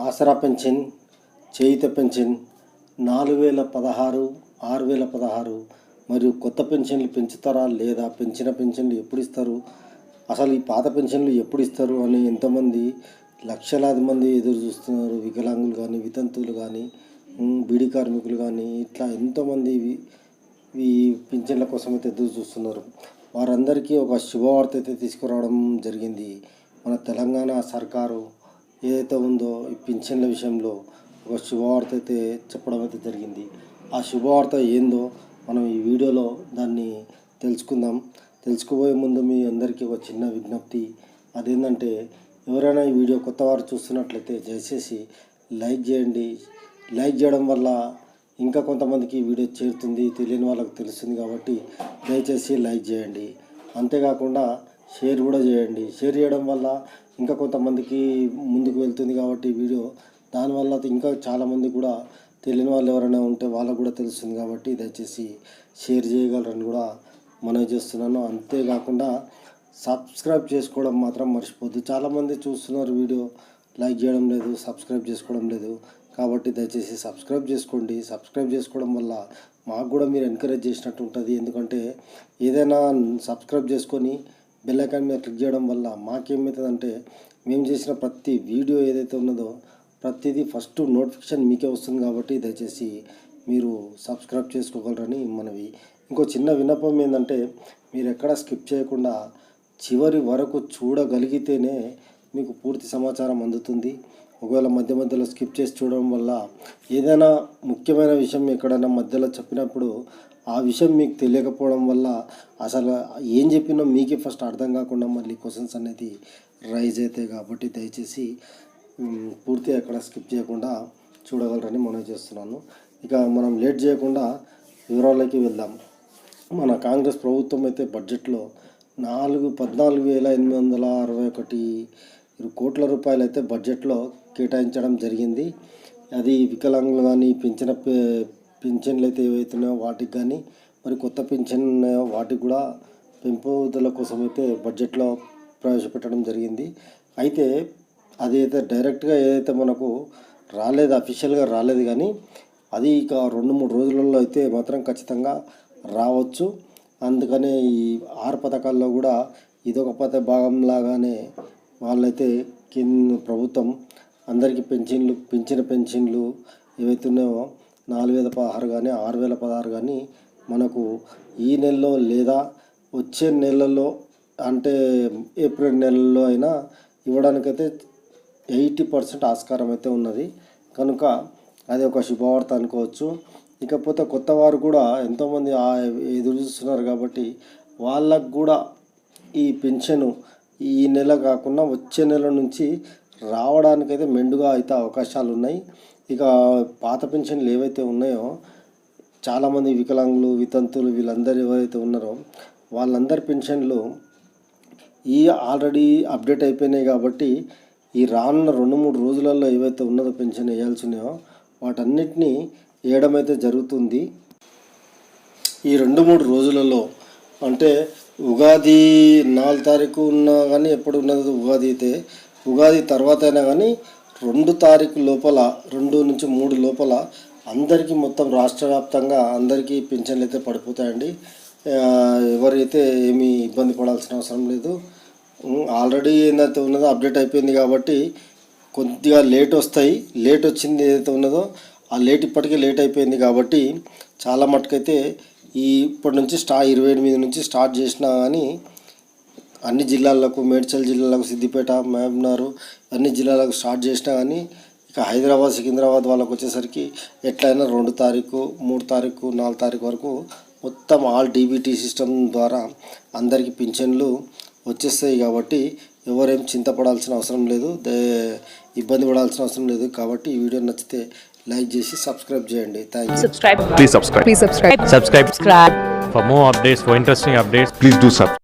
ఆసరా pension చేయిత pension నాలుగు వేల పదహారు ఆరు వేల పదహారు మరియు కొత్త పెన్షన్లు పెంచుతారా లేదా పెంచిన పెన్షన్లు ఎప్పుడు ఇస్తారు? అసలు ఈ పాత పెన్షన్లు ఎప్పుడు ఇస్తారు అని ఎంతమంది లక్షలాది మంది ఎదురు చూస్తున్నారు వికలాంగులు కానీ వితంతువులు కానీ బీడి కార్మికులు కానీ ఇట్లా ఎంతోమంది ఈ- ఈ పింఛన్ల కోసం అయితే ఎదురు చూస్తున్నారు వారందరికీ ఒక శుభవార్త అయితే తీసుకురావడం జరిగింది. మన తెలంగాణ సర్కారు ఏదైతే ఉందో ఈ పింఛన్ల విషయంలో ఒక శుభవార్త అయితే చెప్పడం అయితే జరిగింది. ఆ శుభవార్త ఏందో మనం ఈ వీడియోలో దాన్ని తెలుసుకుందాం. తెలుసుకోబోయే ముందు మీ అందరికీ ఒక చిన్న విజ్ఞప్తి. అదేంటంటే ఎవరైనా ఈ వీడియో కొత్త వారు చూస్తున్నట్లయితే దయచేసి లైక్ చేయండి. లైక్ చేయడం వల్ల ఇంకా కొంతమందికి ఈ వీడియో చేరుతుంది తెలియని వాళ్ళకి తెలుస్తుంది కాబట్టి దయచేసి లైక్ చేయండి. అంతేకాకుండా షేర్ కూడా చేయండి. షేర్ చేయడం వల్ల ఇంకా కొంతమందికి ముందుకు వెళ్తుంది కాబట్టి వీడియో. దానివల్ల ఇంకా చాలామంది కూడా తెలియని వాళ్ళు ఎవరైనా ఉంటే వాళ్ళకు కూడా తెలుస్తుంది కాబట్టి దయచేసి షేర్ చేయగలరని కూడా మనవి చేస్తున్నాను. అంతేకాకుండా సబ్స్క్రైబ్ చేసుకోవడం మాత్రం మర్చిపోద్దు చాలామంది చూస్తున్నారు వీడియో. లైక్ చేయడం లేదు సబ్స్క్రైబ్ చేసుకోవడం లేదు. కాబట్టి దయచేసి సబ్స్క్రైబ్ చేసుకోండి. సబ్స్క్రైబ్ చేసుకోవడం వల్ల మాకు కూడా మీరు ఎంకరేజ్ చేసినట్టు ఉంటుంది. ఎందుకంటే ఏదైనా సబ్స్క్రైబ్ చేసుకొని బెల్ ఐకాన్ మీద క్లిక్ చేయడం వల్ల మాకేమవుతుందంటే మేము చేసిన ప్రతి వీడియో ఏదైతే ఉన్నదో ప్రతిదీ ఫస్ట్ నోటిఫికేషన్ మీకే వస్తుంది కాబట్టి దయచేసి మీరు సబ్స్క్రైబ్ చేసుకోగలరని మనవి. ఇంకో చిన్న విన్నపం ఏంటంటే మీరు ఎక్కడ స్కిప్ చేయకుండా చివరి వరకు చూడగలిగితేనే మీకు పూర్తి సమాచారం అందుతుంది. ఒకవేళ మధ్య మధ్యలో స్కిప్ చేసి చూడడం వల్ల ఏదైనా ముఖ్యమైన విషయం ఎక్కడైనా మధ్యలో చెప్పినప్పుడు ఆ విషయం మీకు తెలియకపోవడం వల్ల అసలు ఏం చెప్పినా మీకే ఫస్ట్ అర్థం కాకుండా మళ్ళీ క్వశ్చన్స్ అనేది రైజ్ అవుతాయి కాబట్టి దయచేసి పూర్తి పూర్తిగా స్కిప్ చేయకుండా చూడగలరని మనం చేస్తున్నాను. ఇక మనం లేట్ చేయకుండా వివరాలకి వెళ్దాం. మన కాంగ్రెస్ ప్రభుత్వం అయితే బడ్జెట్లో నాలుగు పద్నాలుగు వేల ఎనిమిది వందల అరవై ఒకటి కోట్ల రూపాయలు అయితే బడ్జెట్లో కేటాయించడం జరిగింది. అది వికలాంగులు కానీ పెంచిన పే- పింఛన్లు అయితే ఏవైతున్నాయో వాటికి కానీ మరి కొత్త పింఛన్ ఉన్నాయో వాటికి కూడా పెంపుదల కోసం అయితే బడ్జెట్లో ప్రవేశపెట్టడం జరిగింది. అయితే అది అయితే డైరెక్ట్గా ఏదైతే మనకు రాలేదు అఫీషియల్గా రాలేదు కానీ అది ఇక రెండు మూడు రోజులలో అయితే మాత్రం ఖచ్చితంగా రావచ్చు. అందుకనే ఈ ఆరు పథకాల్లో కూడా ఇదొక పథ భాగంలాగానే వాళ్ళైతే కింద ప్రభుత్వం అందరికీ పెన్షన్లు పెంచిన పెన్షన్లు ఏవైతే ఉన్నాయో నాలుగు వేల పదహారు కానీ ఆరు వేల పదహారు కానీ మనకు ఈ నెలలో లేదా వచ్చే నెలలో అంటే ఏప్రిల్ నెలలో అయినా ఇవ్వడానికైతే ఎయిటీ పర్సెంట్ ఆస్కారం అయితే ఉన్నది. కనుక అది ఒక శుభవార్త అనుకోవచ్చు. ఇకపోతే కొత్త వారు కూడా ఎంతోమంది ఎదురు చూస్తున్నారు కాబట్టి వాళ్ళకు కూడా ఈ పెన్షన్ ఈ నెల కాకుండా వచ్చే నెల నుంచి రావడానికైతే మెండుగా అయితే అవకాశాలు ఉన్నాయి ఇక పాత పెన్షన్లు ఏవైతే ఉన్నాయో చాలామంది వికలాంగులు వితంతులు వీళ్ళందరూ ఎవరైతే ఉన్నారో వాళ్ళందరి పెన్షన్లు ఈ ఆల్రెడీ అప్డేట్ అయిపోయినాయి కాబట్టి ఈ రానున్న రెండు మూడు రోజులలో ఏవైతే ఉన్నదో పెన్షన్ వేయాల్సి ఉన్నాయో వాటన్నిటినీ వేయడం అయితే జరుగుతుంది. ఈ రెండు మూడు రోజులలో అంటే ఉగాది నాలుగు తారీఖు ఉన్నా కానీ ఎప్పుడు ఉన్నది ఉగాది అయితే ఉగాది తర్వాత అయినా కానీ రెండు తారీఖు లోపల రెండు నుంచి మూడు లోపల అందరికీ మొత్తం రాష్ట్ర వ్యాప్తంగా అందరికీ పింఛన్లు అయితే పడిపోతాయండి. ఎవరైతే ఏమీ ఇబ్బంది పడాల్సిన అవసరం లేదు. ఆల్రెడీ ఏదైతే ఉన్నదో అప్డేట్ అయిపోయింది కాబట్టి కొద్దిగా లేట్ వస్తాయి. లేట్ వచ్చింది ఏదైతే ఉన్నదో ఆ లేట్ ఇప్పటికే లేట్ అయిపోయింది కాబట్టి చాలా మటుకైతే ఈ ఇప్పటి నుంచి స్టా ఇరవై ఎనిమిది నుంచి స్టార్ట్ చేసినా కానీ అన్ని జిల్లాలకు మేడ్చల్ జిల్లాలకు సిద్దిపేట మహబూబ్నగర్ అన్ని జిల్లాలకు స్టార్ట్ చేసినా కానీ ఇక హైదరాబాద్ సికింద్రాబాద్ వాళ్ళకి వచ్చేసరికి ఎట్లయినా రెండు తారీఖు మూడు తారీఖు నాలుగు తారీఖు వరకు మొత్తం ఆల్ డీబీటీ సిస్టమ్ ద్వారా అందరికీ పింఛన్లు వచ్చేస్తాయి కాబట్టి ఎవరేం చింతపడాల్సిన అవసరం లేదు దే- ఇబ్బంది పడాల్సిన అవసరం లేదు కాబట్టి ఈ వీడియో నచ్చితే లైక్ చేసి సబ్స్క్రైబ్ చేయండి. Thank you do subscribe.